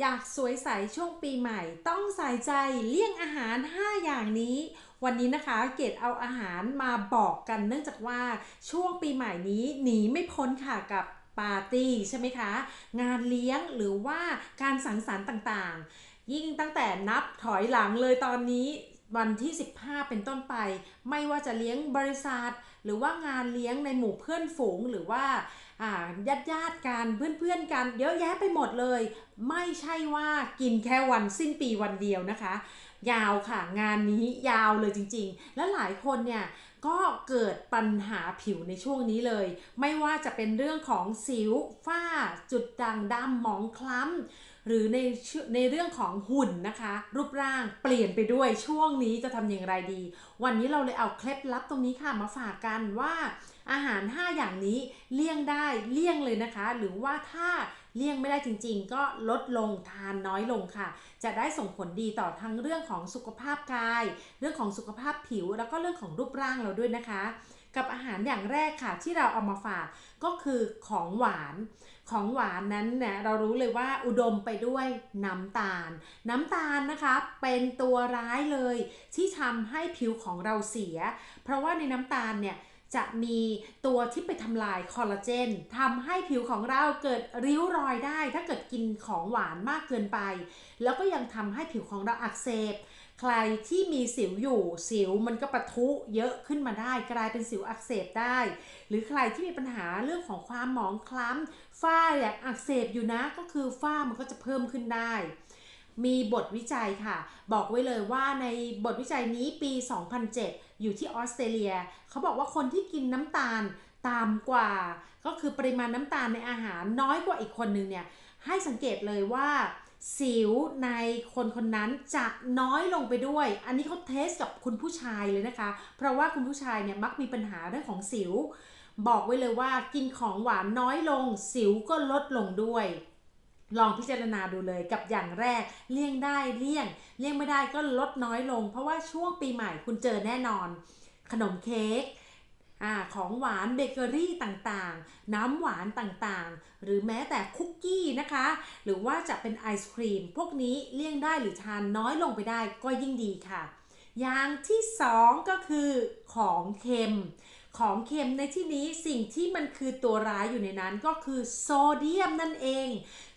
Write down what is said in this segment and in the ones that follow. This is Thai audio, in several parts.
อยากสวยใสช่วงปีใหม่ ต้องใส่ใจเลี่ยงอาหาร 5 อย่างนี้ วันนี้นะคะเกดเอาอาหารมาบอกกัน เนื่องจากว่าช่วงปีใหม่นี้หนีไม่พ้นค่ะกับปาร์ตี้ใช่ไหมคะ งานเลี้ยงหรือว่าการสังสรรค์ต่างๆ ยิ่งตั้งแต่นับถอยหลังเลยตอนนี้วันที่ 15 เป็นต้นไป ไม่ว่าจะเลี้ยงบริษัท หรือว่างานเลี้ยงในหมู่เพื่อนฝูงหรือว่าญาติญาติกันเพื่อนๆกันเยอะแยะไปหมดเลย ไม่ใช่ว่ากินแค่วันสิ้นปีวันเดียวนะคะ ยาวค่ะงานนี้ยาวเลยจริงๆ และหลายคนเนี่ยก็เกิดปัญหาผิวในช่วงนี้เลย ไม่ว่าจะเป็นเรื่องของสิวฝ้า จุดด่างดำหมองคล้ำ หรือในชื่อในเรื่องของหุ่นนะคะ รูปร่างเปลี่ยนไปด้วยช่วงนี้จะทำอย่างไรดี วันนี้เราเลยเอาเคล็ดลับตรงนี้ค่ะมาฝากกันว่าอาหาร 5 อย่างนี้เลี่ยงได้เลี่ยงเลยนะคะ หรือว่าถ้าเลี่ยงไม่ได้จริงๆ ก็ลดลงทานน้อยลงค่ะ จะได้ส่งผลดีต่อทั้งเรื่องของสุขภาพกาย เรื่องของสุขภาพผิว แล้วก็เรื่องของรูปร่างเราด้วยนะคะ กับอาหารอย่างแรกค่ะที่เราเอามาฝากก็คือของหวานของหวานนั้นเนี่ยเรารู้เลยว่าอุดมไปด้วยน้ำตาล น้ำตาลนะคะเป็นตัวร้ายเลยที่ทำให้ผิวของเราเสีย เพราะว่าในน้ำตาลเนี่ย จะมีตัวที่ไปทำลายคอลลาเจนทำให้ผิวของเราเกิดริ้วรอยได้ ถ้าเกิดกินของหวานมากเกินไป แล้วก็ยังทำให้ผิวของเราอักเสบใครที่มีสิวอยู่สิวมันก็ปะทุเยอะขึ้นมาได้ กลายเป็นสิวอักเสบได้ หรือใครที่มีปัญหาเรื่องของความหมองคล้ำฝ้าอยากอักเสบอยู่นะก็คือฝ้ามันก็จะเพิ่มขึ้นได้ มีบทวิจัยค่ะ บอกไว้เลยว่าในบทวิจัยนี้ปี 2007 อยู่ที่ออสเตรเลียเขาบอกว่าคนที่กินน้ำตาลต่ำกว่า ก็คือปริมาณน้ำตาลในอาหารน้อยกว่าอีกคนนึงเนี่ยให้สังเกตเลยว่าสิวในคนคนนั้นจะน้อยลงไปด้วย อันนี้เขาเทสกับคุณผู้ชายเลยนะคะ เพราะว่าคุณผู้ชายเนี่ยมักมีปัญหาเรื่องของสิว บอกไว้เลยว่ากินของหวานน้อยลง สิวก็ลดลงด้วย ลองพิจารณาดูเลยกับอย่างแรก เลี่ยงได้เลี่ยง เลี่ยงไม่ได้ก็ลดน้อยลง เพราะว่าช่วงปีใหม่คุณเจอแน่นอน ขนมเค้กอของหวานเบเกอรี่ต่างๆ น้ำหวานต่างๆ หรือแม้แต่คุกกี้นะคะ หรือว่าจะเป็นไอศครีม พวกนี้เลี่ยงได้หรือทานน้อยลงไปได้ก็ยิ่งดีค่ะ อย่างที่สองก็คือของเค็ม ของเค็มในที่นี้สิ่งที่มันคือตัวร้ายอยู่ในนั้นก็คือโซเดียมนั่นเอง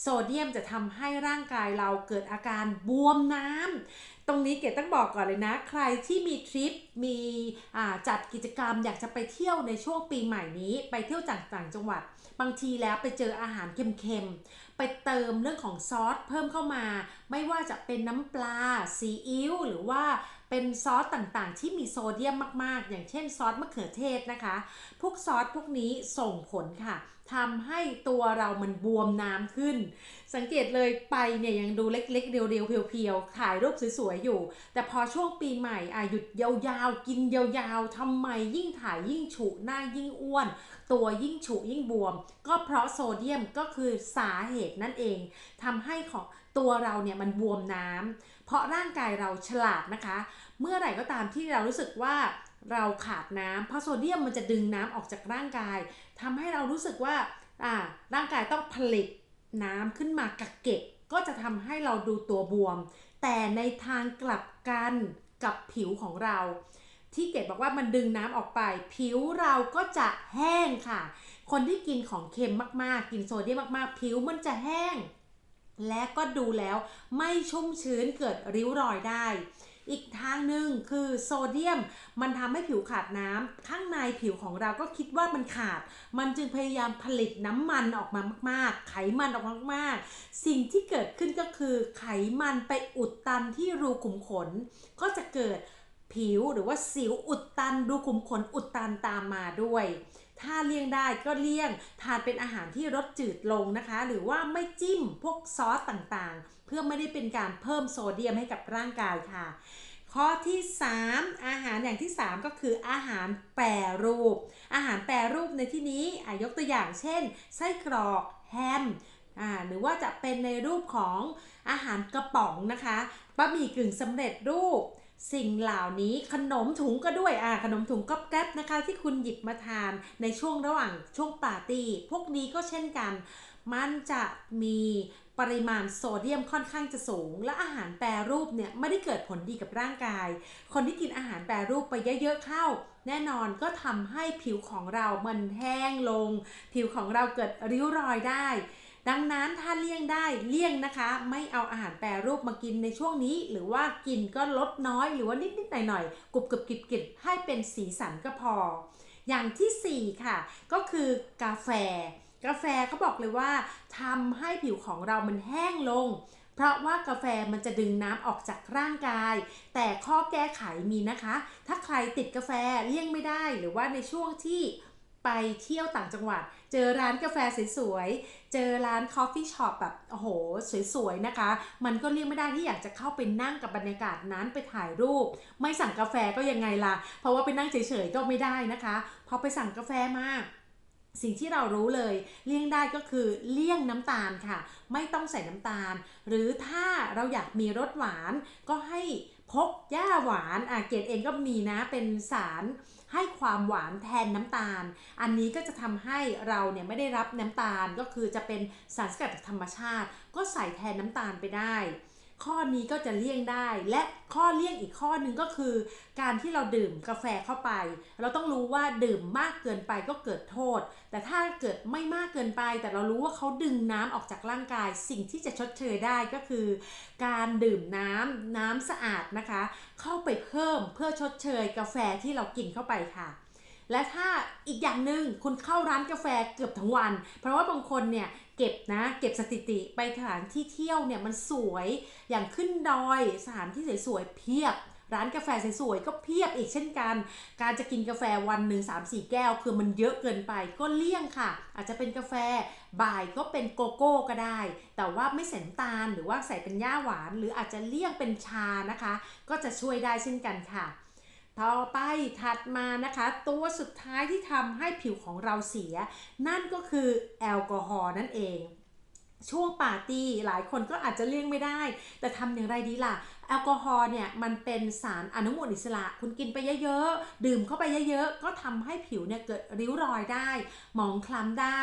โซเดียมจะทำให้ร่างกายเราเกิดอาการบวมน้ำ ตรงนี้เกดต้องบอกก่อนเลยนะ ใครที่มีทริปมีจัดกิจกรรมอยากจะไปเที่ยวในช่วงปีใหม่นี้ ไปเที่ยวต่างจังหวัด บางทีแล้วไปเจออาหารเค็มๆ ไปเติมเรื่องของซอสเพิ่มเข้ามา ไม่ว่าจะเป็นน้ำปลาซีอิ๊วหรือว่าเป็นซอสต่างๆ ที่มีโซเดียมมากๆ อย่างเช่นซอสมะเขือเทศนะคะ พวกซอสพวกนี้ส่งผลค่ะ ทำให้ตัวเรามันบวมน้ำขึ้น สังเกตเลยไปเนี่ยยังดูเล็กๆ เรียวๆ เพียวๆ ถ่ายรูปสวยๆ อยู่ แต่พอช่วงปีใหม่อะหยุดยาวๆ กินยาวๆ ทำไมยิ่งถ่ายยิ่งฉุหน้ายิ่งอ้วน ตัวยิ่งฉุยิ่งบวม ก็เพราะโซเดียมก็คือสาเหตุนั่นเอง ทำให้ของตัวเราเนี่ยมันบวมน้ำ เพราะร่างกายเราฉลาดนะคะ เมื่อไหร่ก็ตามที่เรารู้สึกว่า เราขาดน้ำเพราะโซเดียมมันจะดึงน้ำออกจากร่างกายทำให้เรารู้สึกว่าอ่าร่างกายต้องผลิตน้ำขึ้นมากักเก็บ ก็จะทำให้เราดูตัวบวม แต่ในทางกลับกันกับผิวของเรา ที่เกดบอกว่ามันดึงน้ำออกไป ผิวเราก็จะแห้งค่ะ คนที่กินของเค็มมากๆ กินโซเดียมมากๆ ผิวมันจะแห้ง และก็ดูแล้วไม่ชุ่มชื้นเกิดริ้วรอยได้ อีกทางหนึ่งคือโซเดียม มันทำให้ผิวขาดน้ำข้างในผิวของเราก็คิดว่ามันขาด มันจึงพยายามผลิตน้ำมันออกมามาก ๆ ไขมันออกมามาก ๆ สิ่งที่เกิดขึ้นก็คือไขมันไปอุดตันที่รูขุมขน ก็จะเกิดผิวหรือว่าสิวอุดตันรูขุมขนอุดตันตามมาด้วยถ้าเลี่ยงได้ก็เลี่ยง ทานเป็นอาหารที่รสจืดลงนะคะ หรือว่าไม่จิ้มพวกซอสต่างๆ พื่อไม่ได้เป็นการเพิ่มโซเดียมให้กับร่างกายค่ะ ข้อที่ 3 อาหารอย่างที่ 3 ก็คืออาหารแปรรูป อาหารแปรรูปในที่นี้ยกตัวอย่างเช่น ไส้กรอกแฮมหรือว่าจะเป็นในรูปของอาหารกระป๋องนะคะบะหมี่กึ่งสำเร็จรูปสิ่งเหล่านี้ขนมถุงก็ด้วยอ่าขนมถุงก๊อบแก๊บนะคะ ที่คุณหยิบมาทานในช่วงระหว่างช่วงปาร์ตี้พวกนี้ก็เช่นกัน มันจะมี ปริมาณโซเดียมค่อนข้างจะสูง และอาหารแปรรูปเนี่ยไม่ได้เกิดผลดีกับร่างกาย คนที่กินอาหารแปรรูปไปเยอะๆเข้า แน่นอนก็ทำให้ผิวของเรามันแห้งลง ผิวของเราเกิดริ้วรอยได้ ดังนั้นถ้าเลี่ยงได้เลี่ยงนะคะ ไม่เอาอาหารแปรรูปมากินในช่วงนี้ หรือว่ากินก็ลดน้อยหรือว่านิดๆหน่อยๆกรุบกรุบกริบกริบให้เป็นสีสันก็พอ อย่างทีสี่4 ค่ะ ก็คือกาแฟ กาแฟเขาบอกเลยว่าทำให้ผิวของเรามันแห้งลง เพราะว่ากาแฟมันจะดึงน้ำออกจากร่างกาย แต่ข้อแก้ไขมีนะคะ ถ้าใครติดกาแฟเลี่ยงไม่ได้ หรือว่าในช่วงที่ไปเที่ยวต่างจังหวัด เจอร้านกาแฟสวยๆ เจอร้านคอฟฟี่ช็อปแบบโอ้โห สวยๆ นะคะ มันก็เลี่ยงไม่ได้ที่อยากจะเข้าไปนั่งกับบรรยากาศนั้นไปถ่ายรูป ไม่สั่งกาแฟก็ยังไงล่ะ เพราะว่าไปนั่งเฉยๆ ก็ไม่ได้นะคะ พอไปสั่งกาแฟมา สิ่งที่เรารู้เลยเลี่ยงได้ก็คือเลี่ยงน้ำตาลค่ะ ไม่ต้องใส่น้ำตาล หรือถ้าเราอยากมีรสหวานก็ให้พกย่าหวานอะเกดเองก็มีนะเป็นสารให้ความหวานแทนน้ำตาล อันนี้ก็จะทำให้เราเนี่ยไม่ได้รับน้ำตาลก็คือจะเป็นสารสกัดจากธรรมชาติ ก็ใส่แทนน้ำตาลไปได้ ข้อนี้ก็จะเลี่ยงได้ และข้อเลี่ยงอีกข้อหนึ่งก็คือ การที่เราดื่มกาแฟเข้าไป เราต้องรู้ว่าดื่มมากเกินไปก็เกิดโทษ แต่ถ้าเกิดไม่มากเกินไป แต่เรารู้ว่าเขาดึงน้ำออกจากร่างกาย สิ่งที่จะชดเชยได้ก็คือ การดื่มน้ำน้ำสะอาดนะคะ เข้าไปเพิ่มเพื่อชดเชยกาแฟที่เรากินเข้าไปค่ะและถ้าอีกอย่างหนึ่งคุณเข้าร้านกาแฟเกือบทั้งวัน เพราะว่าบางคนเนี่ย เก็บนะเก็บสถิติไปสถานที่เที่ยวเนี่ยมันสวยอย่างขึ้นดอยสถานที่สวยๆเพียบ ร้านกาแฟสวยๆก็เพียบอีกเช่นกัน การจะกินกาแฟวันหนึ่ง3 4 แก้ว คือมันเยอะเกินไปก็เลี่ยงค่ะ อาจจะเป็นกาแฟบ่ายก็เป็นโกโก้ก็ได้ แต่ว่าไม่ใส่น้ำตาลหรือว่าใส่เป็นย่าหวาน หรืออาจจะเลี่ยงเป็นชานะคะ ก็จะช่วยได้เช่นกันค่ะ ต่อไปถัดมานะคะ ตัวสุดท้ายที่ทำให้ผิวของเราเสีย นั่นก็คือแอลกอฮอล์นั่นเอง ช่วงปาร์ตี้หลายคนก็อาจจะเลี่ยงไม่ได้ แต่ทำอย่างไรดีล่ะแอลกอฮอล์เนี่ยมันเป็นสารอนุมูลอิสระ คุณกินไปเยอะๆ ดื่มเข้าไปเยอะๆ ก็ทำให้ผิวเนี่ยเกิดริ้วรอยได้ หมองคล้ำได้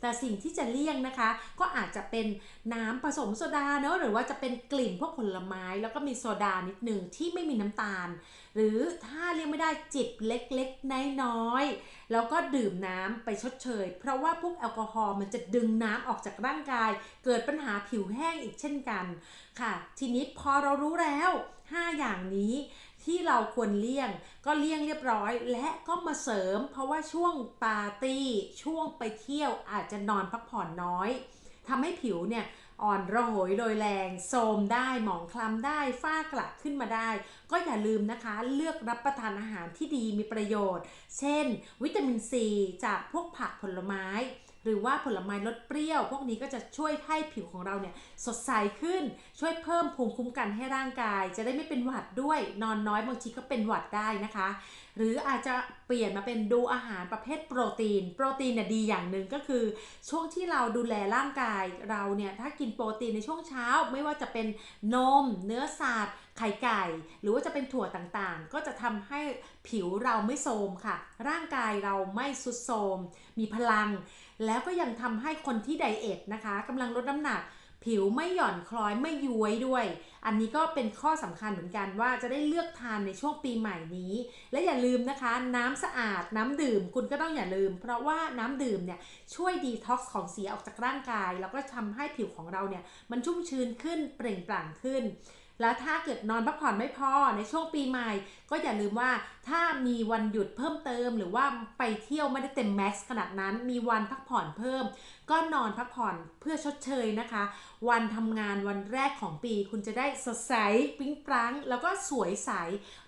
แต่สิ่งที่จะเลี่ยงนะคะ ก็อาจจะเป็นน้ำผสมโซดาเนอะหรือว่าจะเป็นกลิ่นพวกผลไม้ แล้วก็มีโซดานิดหนึ่งที่ไม่มีน้ำตาล หรือถ้าเลี่ยงไม่ได้จิบเล็กๆน้อยๆแล้วก็ดื่มน้ำไปชดเชย เพราะว่าพวกแอลกอฮอล์มันจะดึงน้ำออกจากร่างกาย เกิดปัญหาผิวแห้งอีกเช่นกันค่ะ ทีนี้พอเรารู้แล้ว 5 อย่างนี้ ที่เราควรเลี่ยงก็เลี่ยงเรียบร้อย และก็มาเสริม เพราะว่าช่วงปาร์ตี้ช่วงไปเที่ยวอาจจะนอนพักผ่อนน้อยทำให้ผิวเนี่ยอ่อนระหยโดยแรงโทมได้หมองคล้ำได้ฝ้ากระขึ้นมาได้ ก็อย่าลืมนะคะ เลือกรับประทานอาหารที่ดีมีประโยชน์ เช่น วิตามินซีจากพวกผักผลไม้ หรือว่าผลไม้รสเปรี้ยว พวกนี้ก็จะช่วยให้ผิวของเราเนี่ยสดใสขึ้น ช่วยเพิ่มภูมิคุ้มกันให้ร่างกาย จะได้ไม่เป็นหวัดด้วย นอนน้อยบางทีก็เป็นหวัดได้นะคะ หรืออาจจะเปลี่ยนมาเป็นดูอาหารประเภทโปรตีน โปรตีนเนี่ยดีอย่างหนึ่งก็คือ ช่วงที่เราดูแลร่างกายเราเนี่ยถ้ากินโปรตีนในช่วงเช้า ไม่ว่าจะเป็นนม เนื้อสัตว์ไข่ไก่ หรือว่าจะเป็นถั่วต่างๆ ก็จะทำให้ผิวเราไม่โทรมค่ะ ร่างกายเราไม่สุดโทรมมีพลัง แล้วก็ยังทำให้คนที่ไดเอทนะคะกำลังลดน้ำหนัก ผิวไม่หย่อนคล้อยไม่ย้วยด้วย อันนี้ก็เป็นข้อสำคัญเหมือนกันว่าจะได้เลือกทานในช่วงปีใหม่นี้ และอย่าลืมนะคะ น้ำสะอาดน้ำดื่มคุณก็ต้องอย่าลืม เพราะว่าน้ำดื่มเนี่ยช่วยดีท็อกซ์ของเสียออกจากร่างกาย แล้วก็ทำให้ผิวของเราเนี่ยมันชุ่มชื้นขึ้นเปล่งปลั่งขึ้น แล้วถ้าเกิดนอนพักผ่อนไม่พอในช่วงปีใหม่ ก็อย่าลืมว่าถ้ามีวันหยุดเพิ่มเติม หรือว่าไปเที่ยวไม่ได้เต็มแม็กซ์ขนาดนั้นมีวันพักผ่อนเพิ่ม ก็นอนพักผ่อนเพื่อชดเชยนะคะ วันทำงานวันแรกของปี คุณจะได้สดใสปิ๊งปรังแล้วก็สวยใส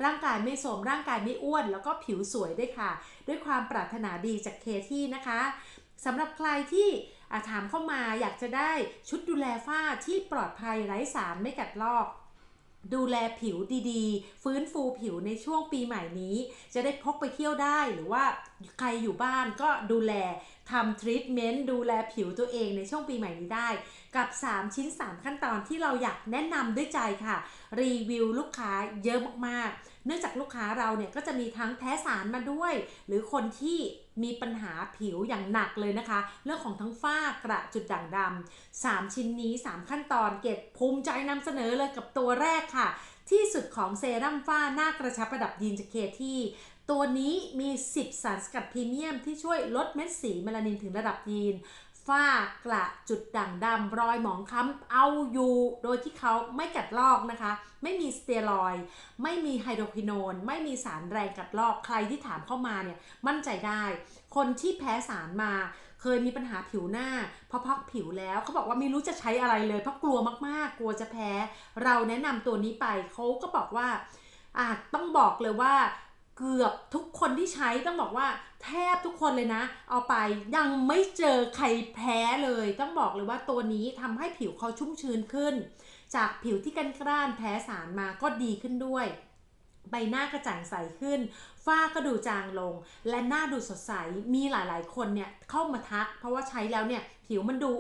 ร่างกายไม่โทรมร่างกายไม่อ้วน แล้วก็ผิวสวยด้วยค่ะ ด้วยความปรารถนาดีจากเคที่นะคะสำหรับใครที่อะถามเข้ามาอยากจะได้ชุดดูแลฝ้าที่ปลอดภัยไร้สารไม่กัดลอก ดูแลผิวดีๆ ฟื้นฟูผิวในช่วงปีใหม่นี้ จะได้พกไปเที่ยวได้หรือว่าใครอยู่บ้านก็ดูแลทำทรีทเมนต์ดูแลผิวตัวเองในช่วงปีใหม่นี้ได้ กับ 3 ชิ้น 3 ขั้นตอนที่เราอยากแนะนำด้วยใจค่ะ รีวิวลูกค้าเยอะมากๆ เนื่องจากลูกค้าเราเนี่ยก็จะมีทั้งแพ้สารมาด้วย หรือคนที่มีปัญหาผิวอย่างหนักเลยนะคะ เรื่องของทั้งฝ้ากระจุดด่างดำสามชิ้นนี้ 3 ขั้นตอนเกดภูมิใจนำเสนอเลยกับตัวแรกค่ะ ที่สุดของเซรั่มฝ้าหน้ากระชับระดับยีนจากเคที่ตัวนี้มี 10 สารสกัดพรีเมียมที่ช่วยลดเม็ดสีเมลานินถึงระดับยีน ฝ้ากระจุดด่างดำรอยหมองคล้ำเอาอยู่ โดยที่เขาไม่กัดลอกนะคะ ไม่มีสเตียรอยด์ไม่มีไฮโดรควิโนนไม่มีสารแรงกัดลอกใครที่ถามเข้ามาเนี่ยมั่นใจได้ คนที่แพ้สารมาเคยมีปัญหาผิวหน้าพอพักผิวแล้วเขาบอกว่าไม่รู้จะใช้อะไรเลย เพราะกลัวมากๆ กลัวจะแพ้ เราแนะนำตัวนี้ไปเขาก็บอกว่าอาจต้องบอกเลยว่า เกือบทุกคนที่ใช้ต้องบอกว่าแทบทุกคนเลยนะ เอาไปยังไม่เจอใครแพ้เลย ต้องบอกเลยว่าตัวนี้ทำให้ผิวเขาชุ่มชื้นขึ้น จากผิวที่กันกร้านแพ้สารมาก็ดีขึ้นด้วย ใบหน้ากระจ่างใสขึ้น ฝ้าก็ดูจางลง และหน้าดูสดใสมีหลายๆ คนเนี่ยเข้ามาทัก เพราะว่าใช้แล้วเนี่ยผิวมันดู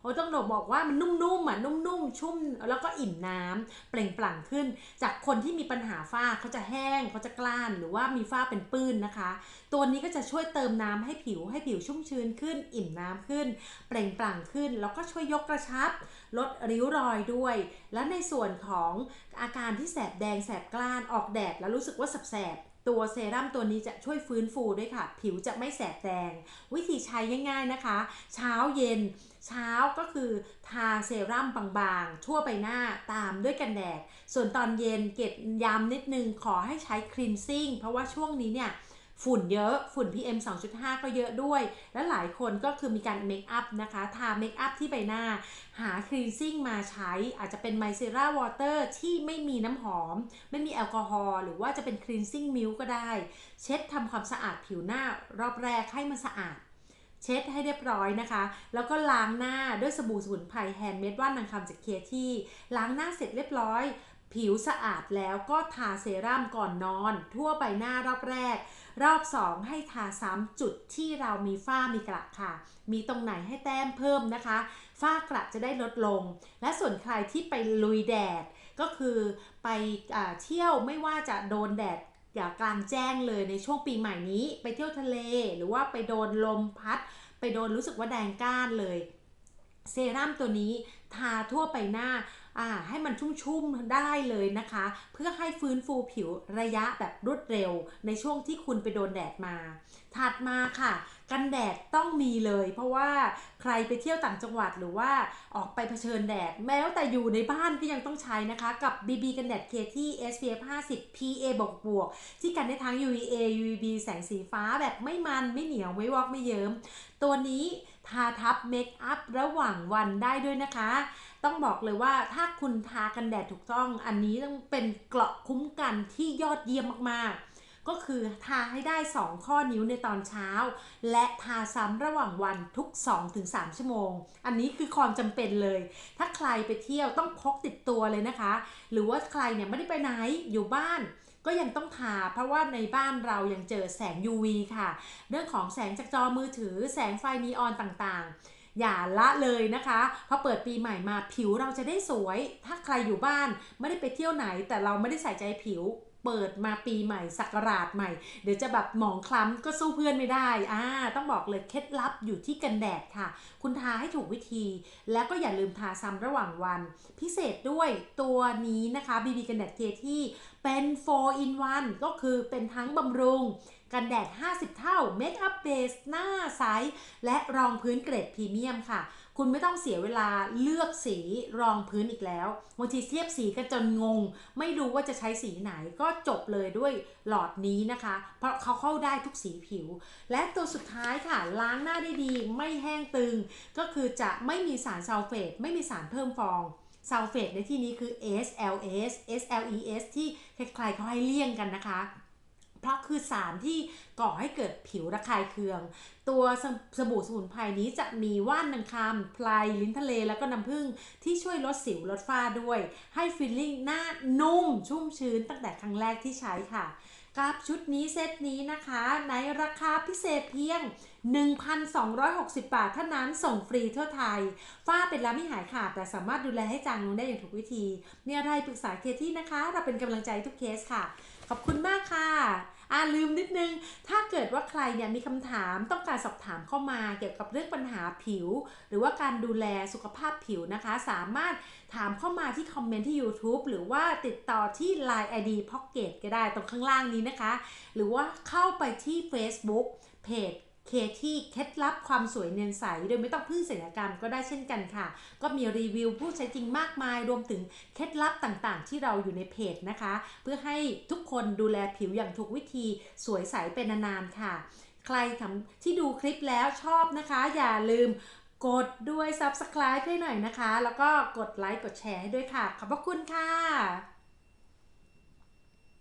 โอ้ต้องบอกว่ามันนุ่มๆอะนุ่มๆ ชุ่มแล้วก็อิ่มน้ำเปล่งปลั่งขึ้น จากคนที่มีปัญหาฝ้าเขาจะแห้งเขาจะกล้านหรือว่ามีฝ้าเป็นปื้นนะคะ ตัวนี้ก็จะช่วยเติมน้ำให้ผิวให้ผิวชุ่มชื้นขึ้น อิ่มน้ำขึ้น เปล่งปลั่งขึ้น แล้วก็ช่วยยกกระชับ ลดริ้วรอยด้วย และในส่วนของอาการที่แสบแดงแสบกล้านออกแดดแล้วรู้สึกว่าแสบ ตัวเซรั่มตัวนี้จะช่วยฟื้นฟูด้วยค่ะ ผิวจะไม่แสบแดง วิธีใช้ง่ายๆนะคะ เช้าเย็น เช้าก็คือทาเซรั่มบางๆ ทั่วไปหน้าตามด้วยกันแดด ส่วนตอนเย็นเก็บยามนิดนึงขอให้ใช้ครีมซิ่ง เพราะว่าช่วงนี้เนี่ย ฝุ่นเยอะฝุ่น PM 2.5 ก็เยอะด้วย และหลายคนก็คือมีการเมคอัพนะคะทาเมคอัพที่ใบหน้า หาครีนซิ่งมาใช้อาจจะเป็นไมเซราวอเตอร์ที่ไม่มีน้ำหอม ไม่มีแอลกอฮอล์หรือว่าจะเป็นครีนซิ่งมิลก็ได้ เช็ดทำความสะอาดผิวหน้ารอบแรกให้มันสะอาดเช็ดให้เรียบร้อยนะคะ แล้วก็ล้างหน้าด้วยสบู่สมุนไพรแฮนด์เมดว่านนางคำจากเคที่ ล้างหน้าเสร็จเรียบร้อย ผิวสะอาดแล้วก็ทาเซรั่มก่อนนอน ทั่วใบหน้ารอบแรก รอบ 2 ให้ทาซ้ำจุดที่เรามีฝ้ามีกระค่ะ มีตรงไหนให้แต้มเพิ่มนะคะ ฝ้ากระจะได้ลดลง และส่วนใครที่ไปลุยแดดก็คือไปอเที่ยวไม่ว่าจะโดนแดดอย่ากลางแจ้งเลยในช่วงปีใหม่นี้ ไปเที่ยวทะเลหรือว่าไปโดนลมพัด ไปโดนรู้สึกว่าแดงก้านเลย เซรั่มตัวนี้ทาทั่วไปหน้า ให้มันชุ่มๆได้เลยนะคะ เพื่อให้ฟื้นฟูผิวระยะแบบรวดเร็ว ในช่วงที่คุณไปโดนแดดมา ถัดมาค่ะ กันแดดต้องมีเลย เพราะว่าใครไปเที่ยวต่างจังหวัดหรือว่าออกไปเผชิญแดด แม้แต่อยู่ในบ้านก็ยังต้องใช้นะคะ กับ BB กันแดดเคที่ SPF 50 PA บวกบวกๆที่กันได้ทั้ง UVA UVB แสงสีฟ้าแบบไม่มันไม่เหนียวไม่วอกไม่เยิ้มตัวนี้ ทาทับเมคอัพระหว่างวันได้ด้วยนะคะ ต้องบอกเลยว่าถ้าคุณทากันแดดถูกต้อง อันนี้ต้องเป็นเกราะคุ้มกันที่ยอดเยี่ยมมากๆ ก็คือทาให้ได้ 2 ข้อนิ้วในตอนเช้า และทาซ้ำระหว่างวันทุก 2-3 ชั่วโมง อันนี้คือความจำเป็นเลย ถ้าใครไปเที่ยวต้องพกติดตัวเลยนะคะ หรือว่าใครเนี่ยไม่ได้ไปไหนอยู่บ้าน ก็ยังต้องทาเพราะว่าในบ้านเรายังเจอแสง UV ค่ะ เรื่องของแสงจากจอมือถือ แสงไฟนีออนต่างๆ อย่าละเลยนะคะพอเปิดปีใหม่มาผิวเราจะได้สวย ถ้าใครอยู่บ้านไม่ได้ไปเที่ยวไหน แต่เราไม่ได้ใส่ใจผิว เปิดมาปีใหม่สักราชใหม่ เดี๋ยวจะแบบหมองคล้ำก็สู้เพื่อนไม่ได้อ่าต้องบอกเลยเคล็ดลับอยู่ที่กันแดดค่ะ คุณทาให้ถูกวิธี แล้วก็อย่าลืมทาซ้ำระหว่างวัน พิเศษด้วยตัวนี้นะคะ BB กันแดดเคที่เป็น4 in 1ก็คือเป็นทั้งบำรุงกันแดด 50 เท่าเมคอัพเบสหน้าใสและรองพื้นเกรดพรีเมียมค่ะ คุณไม่ต้องเสียเวลาเลือกสีรองพื้นอีกแล้วบางทีเทียบสีกันจนงง ไม่รู้ว่าจะใช้สีไหนก็จบเลยด้วยหลอดนี้นะคะ เพราะเขาเข้าได้ทุกสีผิว และตัวสุดท้ายค่ะ ล้างหน้าได้ดีไม่แห้งตึง ก็คือจะไม่มีสารซัลเฟตไม่มีสารเพิ่มฟองซัลเฟตในที่นี้คือ SLS SLES ที่ใครๆเขาให้เลี่ยงกันนะคะ เพราะคือสารที่ก่อให้เกิดผิวระคายเคือง ตัวสสบู่สมุนไพรนี้จะมีว่านนางคำไพลลิ้นทะเลแล้วก็น้ำผึ้งที่ช่วยลดสิวลดฝ้าด้วย ให้ฟีลลิ่งหน้านุ่มชุ่มชื้นตั้งแต่ครั้งแรกที่ใช้ค่ะกับชุดนี้เซตนี้นะคะในราคาพิเศษเพียง 1,260 บาทเท่านั้นส่งฟรีทั่วไทย ฝ้าเป็นแล้วไม่หายขาดแต่สามารถดูแลให้จางลงได้อย่างถูกวิธี มีอะไรปรึกษาเคที่นะคะ เราเป็นกำลังใจทุกเคสค่ะ ขอบคุณมากค่ะอ่าลืมนิดนึง ถ้าเกิดว่าใครเนี่ยมีคำถามต้องการสอบถามเข้ามาเกี่ยวกับเรื่องปัญหาผิว หรือว่าการดูแลสุขภาพผิวนะคะ สามารถถามเข้ามาที่คอมเมนต์ที่ YouTube หรือว่าติดต่อที่ Line ID Pocket ก็ได้ตรงข้างล่างนี้นะคะ หรือว่าเข้าไปที่ Facebook เพจ เคที่เคล็ดลับความสวยเนียนใส โดยไม่ต้องพึ่งศัลยกรรมก็ได้เช่นกันค่ะ ก็มีรีวิวผู้ใช้จริงมากมาย รวมถึงเคล็ดลับต่างๆ ที่เราอยู่ในเพจนะคะ เพื่อให้ทุกคนดูแลผิวอย่างถูกวิธีสวยใสเป็นนานๆค่ะ ใครทำที่ดูคลิปแล้วชอบนะคะ อย่าลืมกดด้วย Subscribe ให้หน่อยนะคะ แล้วก็กดไลค์กดแชร์ให้ด้วยค่ะ ขอบพระคุณค่ะ